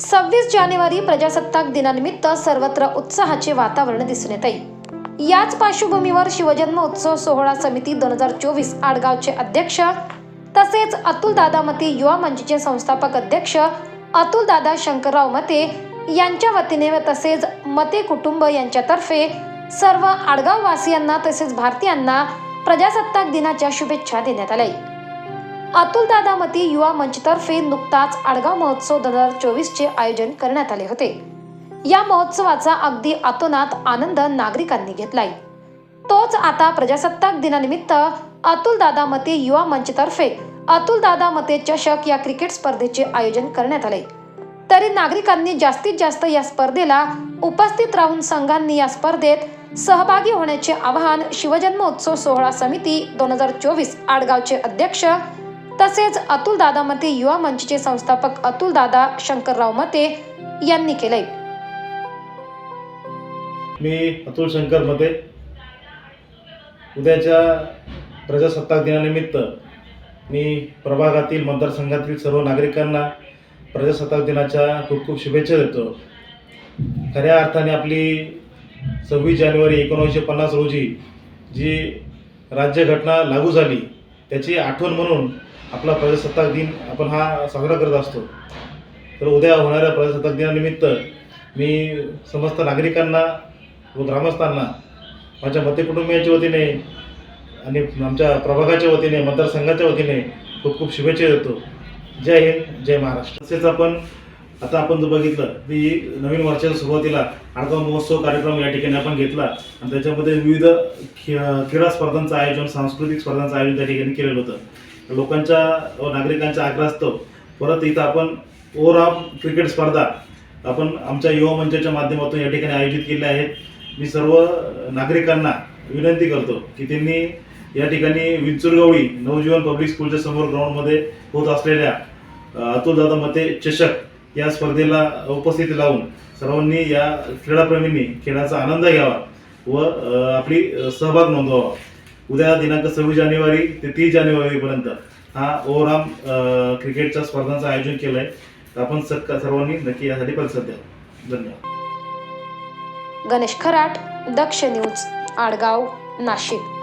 सव्वीस जानेवारी प्रजासत्ताक दिनानिमित्त सर्वत्र उत्साहाचे वातावरण दिसून येत आहे याच पार्श्वभूमीवर शिवजन्म उत्सव सोहळा समिती दोन हजार चोवीस आडगावचे अध्यक्ष तसेच अतुल दादा मते युवा मंचचे संस्थापक अध्यक्ष अतुल दादा शंकरराव मते यांच्या वतीने व तसेच मते कुटुंब यांच्यातर्फे सर्व आडगाव वासियांना तसेच भारतीयांना प्रजासत्ताक दिनाच्या शुभेच्छा देण्यात आल्या अतुल दादामती युवा मंचतर्फे नुकताच आडगाव महोत्सव दोन हजार चोवीसचे आयोजन करण्यात आले होते. या महोत्सवाचा अगदी अतोनात आनंद नागरिकांनी घेतलाय. तोच आता प्रजासत्ताक दिनानिमित्त अतुल दादामती युवा मंचतर्फे अतुल दादामते चषक या क्रिकेट स्पर्धेचे आयोजन करण्यात आले. तरी नागरिकांनी जास्तीत जास्त या स्पर्धेला उपस्थित राहून संघांनी या स्पर्धेत सहभागी होण्याचे आवाहन शिवजन्मोत्सव सोहळा समिती दोन हजार चोवीस आडगावचे अध्यक्ष तसेच अतुल दादा मते युवा मंचचे संस्थापक अतुल दादा शंकरराव मते यांनी केलंय. मी अतुल शंकर मते. उद्याच्या प्रजासत्ताक दिनानिमित्त मी प्रभागातील मतदारसंघातील सर्व नागरिकांना प्रजासत्ताक दिनाच्या खूप खूप शुभेच्छा देतो. खऱ्या अर्थाने आपली सव्वीस जानेवारी एकोणीसशे पन्नास रोजी जी राज्यघटना लागू झाली त्याची आठवण म्हणून आपला प्रजासत्ताक दिन आपण हा साजरा करत असतो. तर उद्या होणाऱ्या प्रजासत्ताक दिनानिमित्त मी समस्त नागरिकांना व ग्रामस्थांना माझ्या मते कुटुंबियांच्या वतीने आणि आमच्या प्रभागाच्या वतीने मतदारसंघाच्या वतीने खूप खूप शुभेच्छा देतो. जय हिंद जय महाराष्ट्र. तसेच आपण आता आपण जर बघितलं की नवीन वर्षाच्या सुरुवातीला आडगाव महोत्सव कार्यक्रम या ठिकाणी आपण घेतला. आणि त्याच्यामध्ये विविध खे क्रीडा स्पर्धांचं आयोजन सांस्कृतिक स्पर्धांचं आयोजन त्या ठिकाणी केलेलं होतं. लोकांच्या व नागरिकांच्या आग्रहास्तव परत इथं आपण ओव्हरऑल क्रिकेट स्पर्धा आपण आमच्या युवा मंचाच्या माध्यमातून या ठिकाणी आयोजित केल्या आहेत मी सर्व नागरिकांना विनंती करतो की त्यांनी या ठिकाणी विंचुरगवळी नवजीवन पब्लिक स्कूलच्या समोर ग्राउंडमध्ये होत असलेल्या अ, अतुलदादा मते चषक या स्पर्धेला उपस्थिती लावून सर्वांनी या क्रीडाप्रेमींनी खेळाचा आनंद घ्यावा व आपली सहभाग नोंदवावा. उद्या दिनांक सव्वीस जानेवारी ते तीस जानेवारीपर्यंत हा ओव्हरऑल क्रिकेटच्या स्पर्धांचं आयोजन केलं आहे आपण सक्का सर्वांनी नक्की यासाठी परिसर द्या. धन्यवाद. गणेश खराट दक्ष न्यूज आडगाव नाशिक.